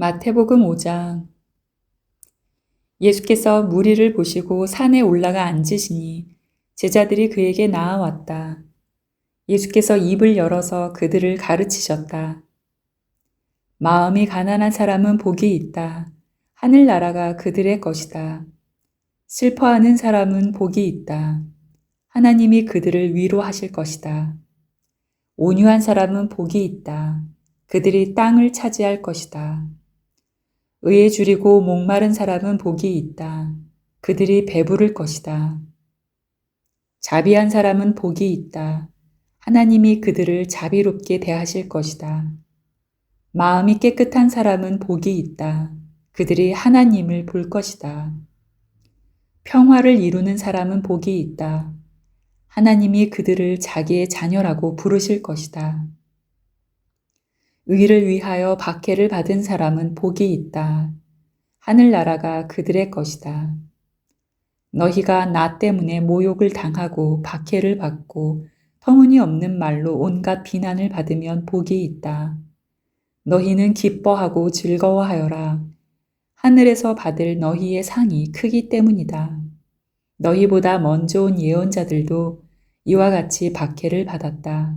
마태복음 5장 예수께서 무리를 보시고 산에 올라가 앉으시니 제자들이 그에게 나아왔다. 예수께서 입을 열어서 그들을 가르치셨다. 마음이 가난한 사람은 복이 있다. 하늘나라가 그들의 것이다. 슬퍼하는 사람은 복이 있다. 하나님이 그들을 위로하실 것이다. 온유한 사람은 복이 있다. 그들이 땅을 차지할 것이다. 의에 줄이고 목마른 사람은 복이 있다. 그들이 배부를 것이다. 자비한 사람은 복이 있다. 하나님이 그들을 자비롭게 대하실 것이다. 마음이 깨끗한 사람은 복이 있다. 그들이 하나님을 볼 것이다. 평화를 이루는 사람은 복이 있다. 하나님이 그들을 자기의 자녀라고 부르실 것이다. 의를 위하여 박해를 받은 사람은 복이 있다. 하늘나라가 그들의 것이다. 너희가 나 때문에 모욕을 당하고 박해를 받고 터무니없는 말로 온갖 비난을 받으면 복이 있다. 너희는 기뻐하고 즐거워하여라. 하늘에서 받을 너희의 상이 크기 때문이다. 너희보다 먼저 온 예언자들도 이와 같이 박해를 받았다.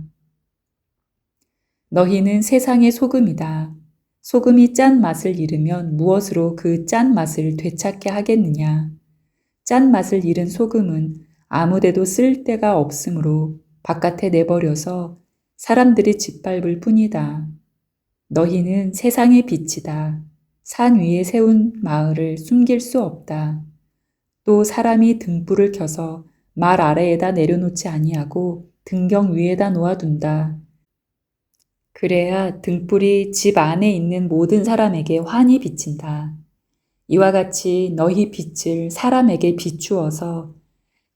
너희는 세상의 소금이다. 소금이 짠 맛을 잃으면 무엇으로 그 짠 맛을 되찾게 하겠느냐? 짠 맛을 잃은 소금은 아무데도 쓸 데가 없으므로 바깥에 내버려서 사람들이 짓밟을 뿐이다. 너희는 세상의 빛이다. 산 위에 세운 마을을 숨길 수 없다. 또 사람이 등불을 켜서 말 아래에다 내려놓지 아니하고 등경 위에다 놓아둔다. 그래야 등불이 집 안에 있는 모든 사람에게 환히 비친다. 이와 같이 너희 빛을 사람에게 비추어서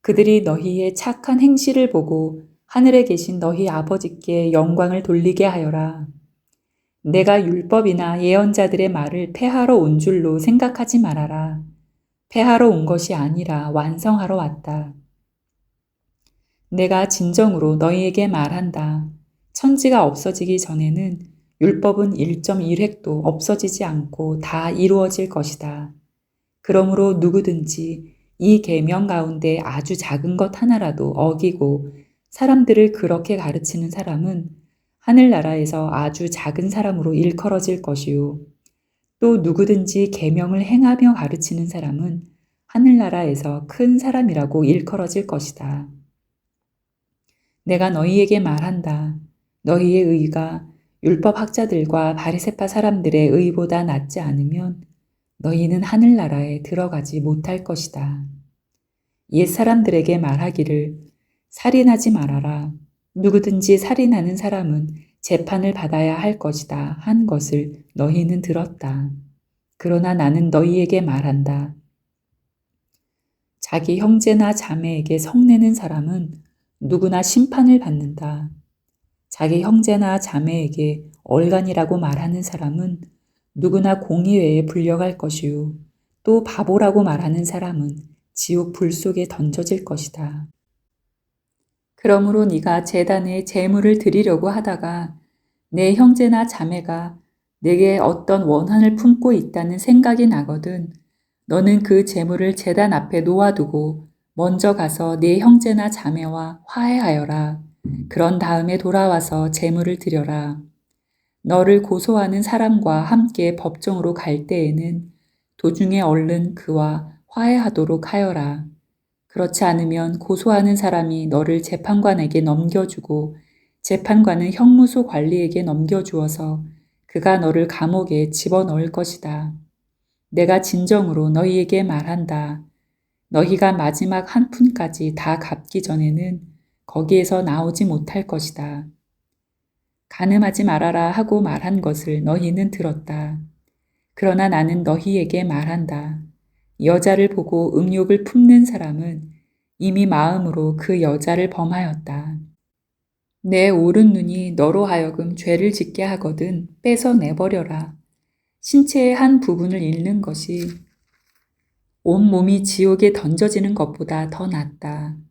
그들이 너희의 착한 행실을 보고 하늘에 계신 너희 아버지께 영광을 돌리게 하여라. 내가 율법이나 예언자들의 말을 폐하러 온 줄로 생각하지 말아라. 폐하러 온 것이 아니라 완성하러 왔다. 내가 진정으로 너희에게 말한다. 천지가 없어지기 전에는 율법은 1.1획도 없어지지 않고 다 이루어질 것이다. 그러므로 누구든지 이 계명 가운데 아주 작은 것 하나라도 어기고 사람들을 그렇게 가르치는 사람은 하늘나라에서 아주 작은 사람으로 일컬어질 것이요. 또 누구든지 계명을 행하며 가르치는 사람은 하늘나라에서 큰 사람이라고 일컬어질 것이다. 내가 너희에게 말한다. 너희의 의가 율법 학자들과 바리새파 사람들의 의보다 낫지 않으면 너희는 하늘나라에 들어가지 못할 것이다. 옛 사람들에게 말하기를 살인하지 말아라. 누구든지 살인하는 사람은 재판을 받아야 할 것이다 한 것을 너희는 들었다. 그러나 나는 너희에게 말한다. 자기 형제나 자매에게 성내는 사람은 누구나 심판을 받는다. 자기 형제나 자매에게 얼간이라고 말하는 사람은 누구나 공의회에 불려갈 것이요. 또 바보라고 말하는 사람은 지옥 불 속에 던져질 것이다. 그러므로 네가 재단에 재물을 드리려고 하다가 내 형제나 자매가 내게 어떤 원한을 품고 있다는 생각이 나거든 너는 그 재물을 재단 앞에 놓아두고 먼저 가서 네 형제나 자매와 화해하여라. 그런 다음에 돌아와서 재물을 드려라. 너를 고소하는 사람과 함께 법정으로 갈 때에는 도중에 얼른 그와 화해하도록 하여라. 그렇지 않으면 고소하는 사람이 너를 재판관에게 넘겨주고 재판관은 형무소 관리에게 넘겨주어서 그가 너를 감옥에 집어넣을 것이다. 내가 진정으로 너희에게 말한다. 너희가 마지막 한 푼까지 다 갚기 전에는 거기에서 나오지 못할 것이다. 가늠하지 말아라 하고 말한 것을 너희는 들었다. 그러나 나는 너희에게 말한다. 여자를 보고 음욕을 품는 사람은 이미 마음으로 그 여자를 범하였다. 내 오른 눈이 너로 하여금 죄를 짓게 하거든 빼서 내버려라. 신체의 한 부분을 잃는 것이 온 몸이 지옥에 던져지는 것보다 더 낫다.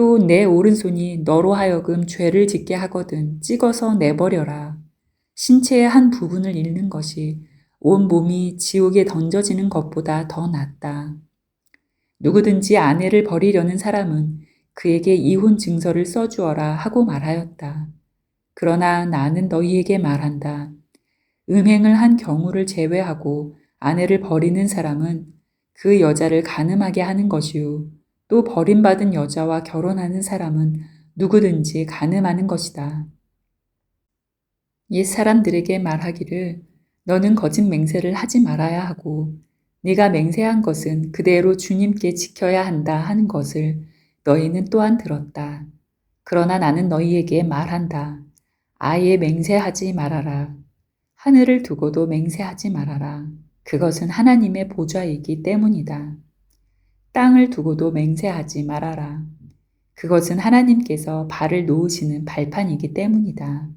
또 내 오른손이 너로 하여금 죄를 짓게 하거든 찍어서 내버려라. 신체의 한 부분을 잃는 것이 온 몸이 지옥에 던져지는 것보다 더 낫다. 누구든지 아내를 버리려는 사람은 그에게 이혼 증서를 써주어라 하고 말하였다. 그러나 나는 너희에게 말한다. 음행을 한 경우를 제외하고 아내를 버리는 사람은 그 여자를 가늠하게 하는 것이요. 또 버림받은 여자와 결혼하는 사람은 누구든지 가늠하는 것이다. 옛 사람들에게 말하기를 너는 거짓 맹세를 하지 말아야 하고 네가 맹세한 것은 그대로 주님께 지켜야 한다 하는 것을 너희는 또한 들었다. 그러나 나는 너희에게 말한다. 아예 맹세하지 말아라. 하늘을 두고도 맹세하지 말아라. 그것은 하나님의 보좌이기 때문이다. 땅을 두고도 맹세하지 말아라. 그것은 하나님께서 발을 놓으시는 발판이기 때문이다.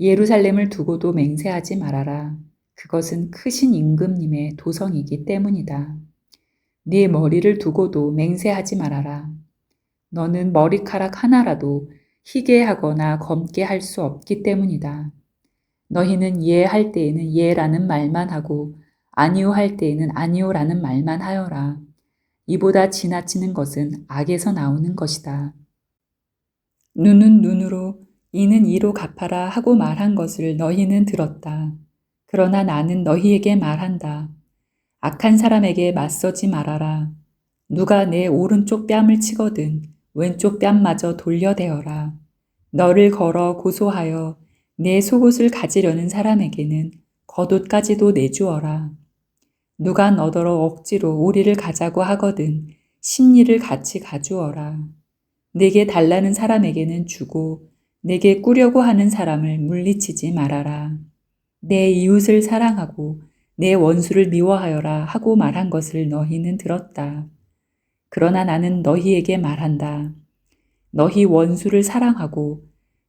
예루살렘을 두고도 맹세하지 말아라. 그것은 크신 임금님의 도성이기 때문이다. 네 머리를 두고도 맹세하지 말아라. 너는 머리카락 하나라도 희게 하거나 검게 할 수 없기 때문이다. 너희는 예할 때에는 예라는 말만 하고 아니오 할 때에는 아니오라는 말만 하여라. 이보다 지나치는 것은 악에서 나오는 것이다. 눈은 눈으로 이는 이로 갚아라 하고 말한 것을 너희는 들었다. 그러나 나는 너희에게 말한다. 악한 사람에게 맞서지 말아라. 누가 내 오른쪽 뺨을 치거든 왼쪽 뺨마저 돌려대어라. 너를 걸어 고소하여 내 속옷을 가지려는 사람에게는 겉옷까지도 내주어라. 누가 너더러 억지로 오리를 가자고 하거든 심리를 같이 가주어라. 내게 달라는 사람에게는 주고 내게 꾸려고 하는 사람을 물리치지 말아라. 내 이웃을 사랑하고 내 원수를 미워하여라 하고 말한 것을 너희는 들었다. 그러나 나는 너희에게 말한다. 너희 원수를 사랑하고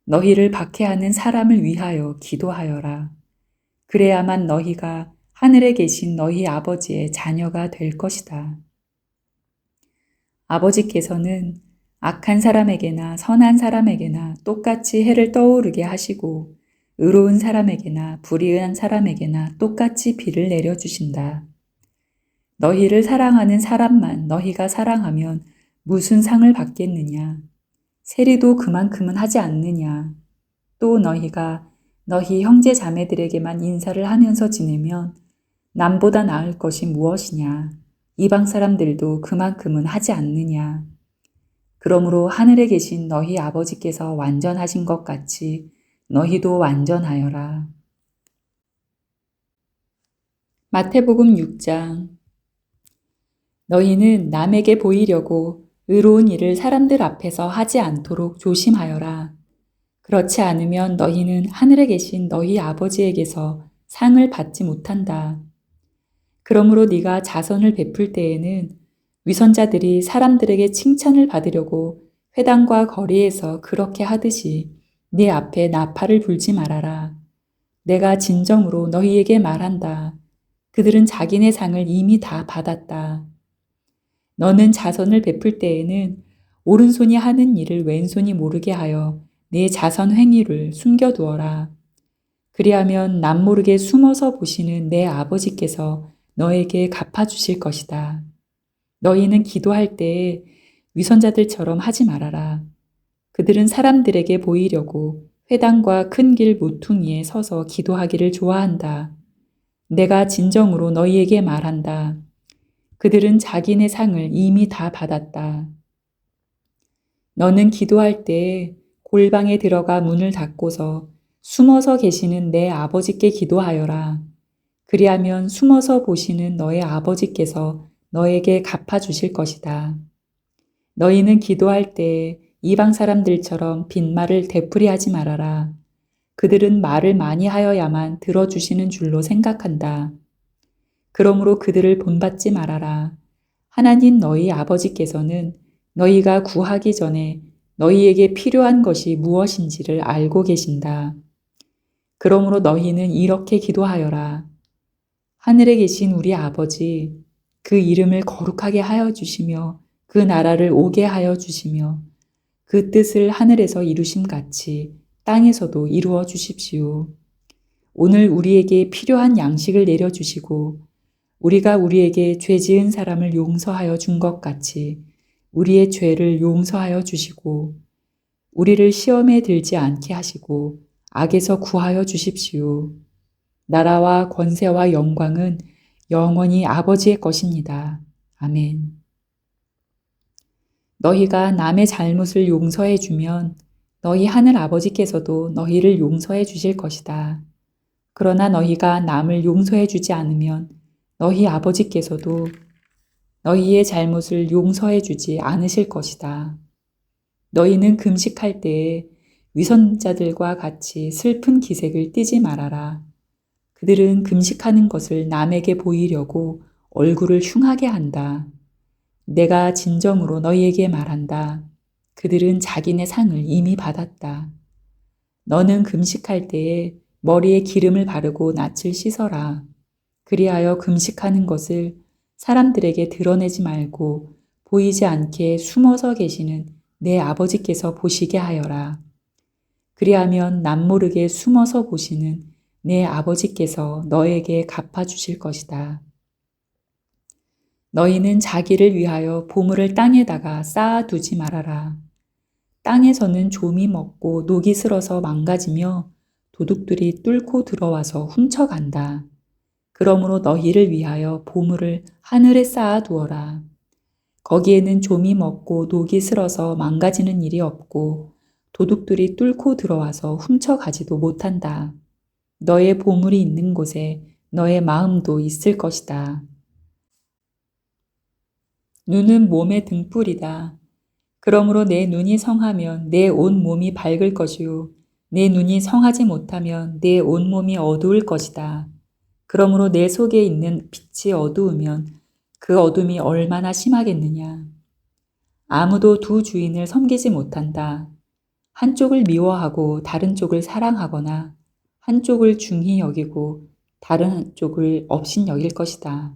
너희를 박해하는 사람을 위하여 기도하여라. 그래야만 너희가 하늘에 계신 너희 아버지의 자녀가 될 것이다. 아버지께서는 악한 사람에게나 선한 사람에게나 똑같이 해를 떠오르게 하시고 의로운 사람에게나 불의한 사람에게나 똑같이 비를 내려주신다. 너희를 사랑하는 사람만 너희가 사랑하면 무슨 상을 받겠느냐? 세리도 그만큼은 하지 않느냐? 또 너희가 너희 형제 자매들에게만 인사를 하면서 지내면 남보다 나을 것이 무엇이냐? 이방 사람들도 그만큼은 하지 않느냐? 그러므로 하늘에 계신 너희 아버지께서 완전하신 것 같이 너희도 완전하여라. 마태복음 6장 너희는 남에게 보이려고 의로운 일을 사람들 앞에서 하지 않도록 조심하여라. 그렇지 않으면 너희는 하늘에 계신 너희 아버지에게서 상을 받지 못한다. 그러므로 네가 자선을 베풀 때에는 위선자들이 사람들에게 칭찬을 받으려고 회당과 거리에서 그렇게 하듯이 네 앞에 나팔을 불지 말아라. 내가 진정으로 너희에게 말한다. 그들은 자기네 상을 이미 다 받았다. 너는 자선을 베풀 때에는 오른손이 하는 일을 왼손이 모르게 하여 내 자선 행위를 숨겨두어라. 그리하면 남모르게 숨어서 보시는 내 아버지께서 너에게 갚아주실 것이다. 너희는 기도할 때에 위선자들처럼 하지 말아라. 그들은 사람들에게 보이려고 회당과 큰 길 모퉁이에 서서 기도하기를 좋아한다. 내가 진정으로 너희에게 말한다. 그들은 자기네 상을 이미 다 받았다. 너는 기도할 때 골방에 들어가 문을 닫고서 숨어서 계시는 내 아버지께 기도하여라. 그리하면 숨어서 보시는 너의 아버지께서 너에게 갚아주실 것이다. 너희는 기도할 때 이방 사람들처럼 빈말을 되풀이하지 말아라. 그들은 말을 많이 하여야만 들어주시는 줄로 생각한다. 그러므로 그들을 본받지 말아라. 하나님 너희 아버지께서는 너희가 구하기 전에 너희에게 필요한 것이 무엇인지를 알고 계신다. 그러므로 너희는 이렇게 기도하여라. 하늘에 계신 우리 아버지, 그 이름을 거룩하게 하여 주시며 그 나라를 오게 하여 주시며 그 뜻을 하늘에서 이루심 같이 땅에서도 이루어 주십시오. 오늘 우리에게 필요한 양식을 내려 주시고 우리가 우리에게 죄 지은 사람을 용서하여 준 것 같이 우리의 죄를 용서하여 주시고 우리를 시험에 들지 않게 하시고 악에서 구하여 주십시오. 나라와 권세와 영광은 영원히 아버지의 것입니다. 아멘. 너희가 남의 잘못을 용서해 주면 너희 하늘 아버지께서도 너희를 용서해 주실 것이다. 그러나 너희가 남을 용서해 주지 않으면 너희 아버지께서도 너희의 잘못을 용서해 주지 않으실 것이다. 너희는 금식할 때에 위선자들과 같이 슬픈 기색을 띠지 말아라. 그들은 금식하는 것을 남에게 보이려고 얼굴을 흉하게 한다. 내가 진정으로 너희에게 말한다. 그들은 자기네 상을 이미 받았다. 너는 금식할 때에 머리에 기름을 바르고 낯을 씻어라. 그리하여 금식하는 것을 사람들에게 드러내지 말고 보이지 않게 숨어서 계시는 내 아버지께서 보시게 하여라. 그리하면 남모르게 숨어서 보시는 내 아버지께서 너에게 갚아주실 것이다. 너희는 자기를 위하여 보물을 땅에다가 쌓아두지 말아라. 땅에서는 좀이 먹고 녹이 슬어서 망가지며 도둑들이 뚫고 들어와서 훔쳐간다. 그러므로 너희를 위하여 보물을 하늘에 쌓아두어라. 거기에는 좀이 먹고 녹이 슬어서 망가지는 일이 없고 도둑들이 뚫고 들어와서 훔쳐가지도 못한다. 너의 보물이 있는 곳에 너의 마음도 있을 것이다. 눈은 몸의 등불이다. 그러므로 내 눈이 성하면 내 온 몸이 밝을 것이요. 내 눈이 성하지 못하면 내 온 몸이 어두울 것이다. 그러므로 내 속에 있는 빛이 어두우면 그 어둠이 얼마나 심하겠느냐. 아무도 두 주인을 섬기지 못한다. 한쪽을 미워하고 다른 쪽을 사랑하거나 한쪽을 중히 여기고 다른 한쪽을 업신 여길 것이다.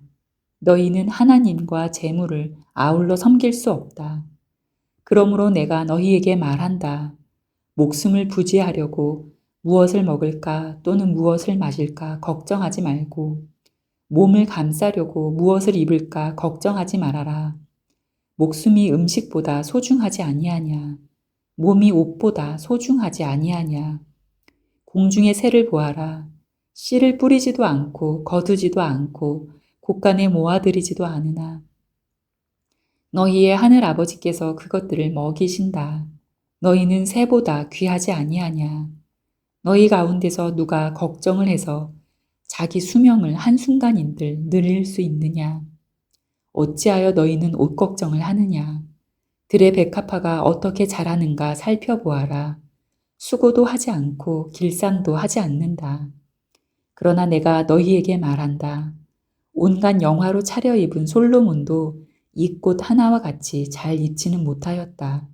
너희는 하나님과 재물을 아울러 섬길 수 없다. 그러므로 내가 너희에게 말한다. 목숨을 부지하려고 무엇을 먹을까 또는 무엇을 마실까 걱정하지 말고 몸을 감싸려고 무엇을 입을까 걱정하지 말아라. 목숨이 음식보다 소중하지 아니하냐. 몸이 옷보다 소중하지 아니하냐. 공중의 새를 보아라. 씨를 뿌리지도 않고 거두지도 않고 곳간에 모아들이지도 않으나 너희의 하늘 아버지께서 그것들을 먹이신다. 너희는 새보다 귀하지 아니하냐. 너희 가운데서 누가 걱정을 해서 자기 수명을 한순간인들 늘릴 수 있느냐. 어찌하여 너희는 옷 걱정을 하느냐. 들의 백합화가 어떻게 자라는가 살펴보아라. 수고도 하지 않고 길쌈도 하지 않는다. 그러나 내가 너희에게 말한다. 온갖 영화로 차려입은 솔로몬도 이 꽃 하나와 같이 잘 입지는 못하였다.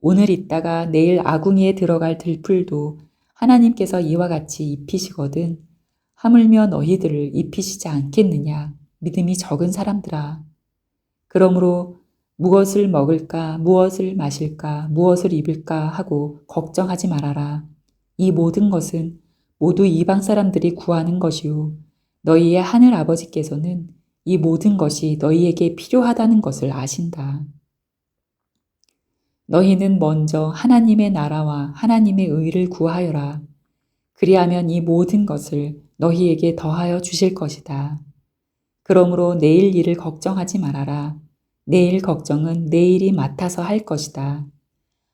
오늘 있다가 내일 아궁이에 들어갈 들풀도 하나님께서 이와 같이 입히시거든 하물며 너희들을 입히시지 않겠느냐 믿음이 적은 사람들아. 그러므로 무엇을 먹을까, 무엇을 마실까, 무엇을 입을까 하고 걱정하지 말아라. 이 모든 것은 모두 이방 사람들이 구하는 것이요. 너희의 하늘 아버지께서는 이 모든 것이 너희에게 필요하다는 것을 아신다. 너희는 먼저 하나님의 나라와 하나님의 의를 구하여라. 그리하면 이 모든 것을 너희에게 더하여 주실 것이다. 그러므로 내일 일을 걱정하지 말아라. 내일 걱정은 내일이 맡아서 할 것이다.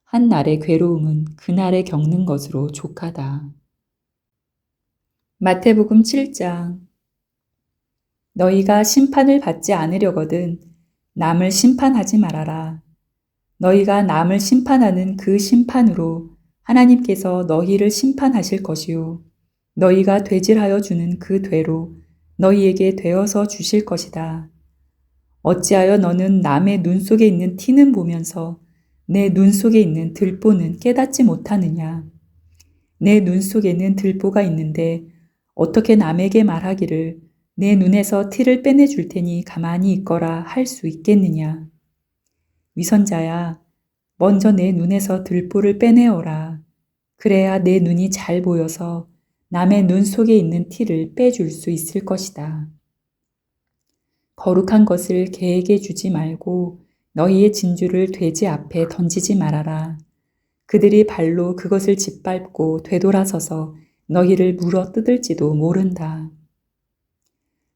한 날의 괴로움은 그날에 겪는 것으로 족하다. 마태복음 7장 너희가 심판을 받지 않으려거든 남을 심판하지 말아라. 너희가 남을 심판하는 그 심판으로 하나님께서 너희를 심판하실 것이요. 너희가 되질하여 주는 그 되로 너희에게 되어서 주실 것이다. 어찌하여 너는 남의 눈 속에 있는 티는 보면서 내 눈 속에 있는 들보는 깨닫지 못하느냐? 내 눈 속에는 들보가 있는데 어떻게 남에게 말하기를 내 눈에서 티를 빼내줄 테니 가만히 있거라 할 수 있겠느냐. 위선자야, 먼저 내 눈에서 들보를 빼내어라. 그래야 내 눈이 잘 보여서 남의 눈 속에 있는 티를 빼줄 수 있을 것이다. 거룩한 것을 개에게 주지 말고 너희의 진주를 돼지 앞에 던지지 말아라. 그들이 발로 그것을 짓밟고 되돌아서서 너희를 물어 뜯을지도 모른다.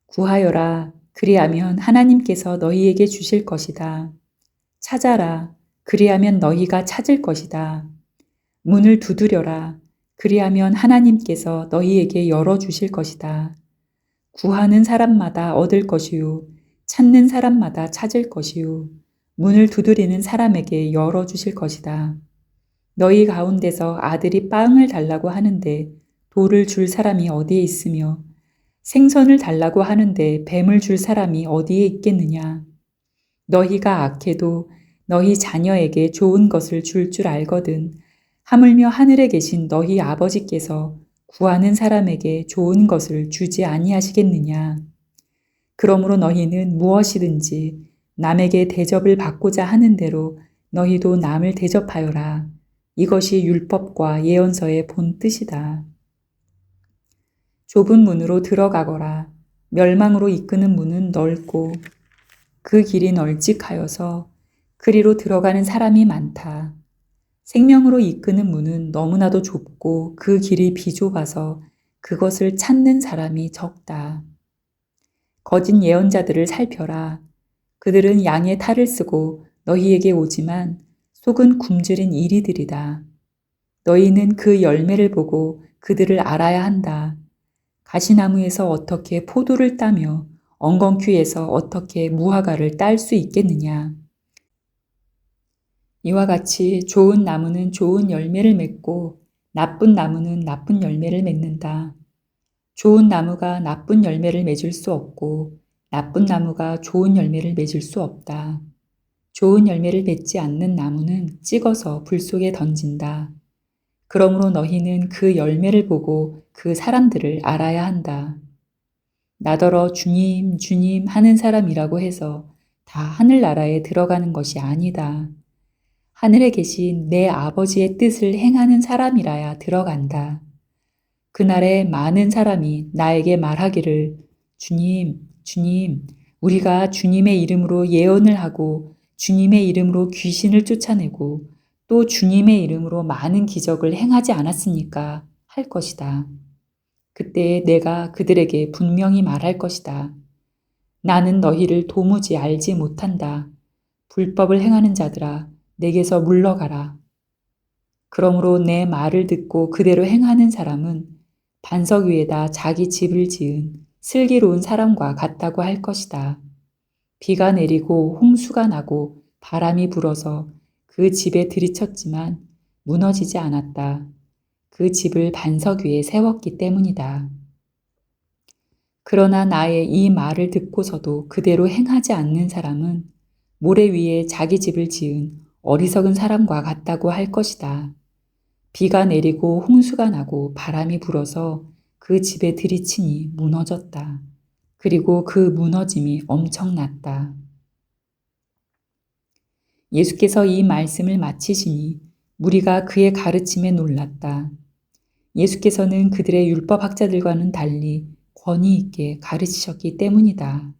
구하여라. 그리하면 하나님께서 너희에게 주실 것이다. 찾아라. 그리하면 너희가 찾을 것이다. 문을 두드려라. 그리하면 하나님께서 너희에게 열어주실 것이다. 구하는 사람마다 얻을 것이요. 찾는 사람마다 찾을 것이요. 문을 두드리는 사람에게 열어주실 것이다. 너희 가운데서 아들이 빵을 달라고 하는데 돌을 줄 사람이 어디에 있으며 생선을 달라고 하는데 뱀을 줄 사람이 어디에 있겠느냐. 너희가 악해도 너희 자녀에게 좋은 것을 줄줄 알거든. 하물며 하늘에 계신 너희 아버지께서 구하는 사람에게 좋은 것을 주지 아니하시겠느냐. 그러므로 너희는 무엇이든지 남에게 대접을 받고자 하는 대로 너희도 남을 대접하여라. 이것이 율법과 예언서의 본 뜻이다. 좁은 문으로 들어가거라. 멸망으로 이끄는 문은 넓고 그 길이 널찍하여서 그리로 들어가는 사람이 많다. 생명으로 이끄는 문은 너무나도 좁고 그 길이 비좁아서 그것을 찾는 사람이 적다. 거짓 예언자들을 살펴라. 그들은 양의 탈을 쓰고 너희에게 오지만 속은 굶주린 이리들이다. 너희는 그 열매를 보고 그들을 알아야 한다. 가시나무에서 어떻게 포도를 따며 엉겅퀴에서 어떻게 무화과를 딸 수 있겠느냐. 이와 같이 좋은 나무는 좋은 열매를 맺고 나쁜 나무는 나쁜 열매를 맺는다. 좋은 나무가 나쁜 열매를 맺을 수 없고 나쁜 나무가 좋은 열매를 맺을 수 없다. 좋은 열매를 맺지 않는 나무는 찍어서 불 속에 던진다. 그러므로 너희는 그 열매를 보고 그 사람들을 알아야 한다. 나더러 주님, 주님 하는 사람이라고 해서 다 하늘나라에 들어가는 것이 아니다. 하늘에 계신 내 아버지의 뜻을 행하는 사람이라야 들어간다. 그날에 많은 사람이 나에게 말하기를 주님, 주님, 우리가 주님의 이름으로 예언을 하고 주님의 이름으로 귀신을 쫓아내고 또 주님의 이름으로 많은 기적을 행하지 않았습니까? 할 것이다. 그때 내가 그들에게 분명히 말할 것이다. 나는 너희를 도무지 알지 못한다. 불법을 행하는 자들아, 내게서 물러가라. 그러므로 내 말을 듣고 그대로 행하는 사람은 반석 위에다 자기 집을 지은 슬기로운 사람과 같다고 할 것이다. 비가 내리고 홍수가 나고 바람이 불어서 그 집에 들이쳤지만 무너지지 않았다. 그 집을 반석 위에 세웠기 때문이다. 그러나 나의 이 말을 듣고서도 그대로 행하지 않는 사람은 모래 위에 자기 집을 지은 어리석은 사람과 같다고 할 것이다. 비가 내리고 홍수가 나고 바람이 불어서 그 집에 들이치니 무너졌다. 그리고 그 무너짐이 엄청났다. 예수께서 이 말씀을 마치시니 무리가 그의 가르침에 놀랐다. 예수께서는 그들의 율법학자들과는 달리 권위 있게 가르치셨기 때문이다.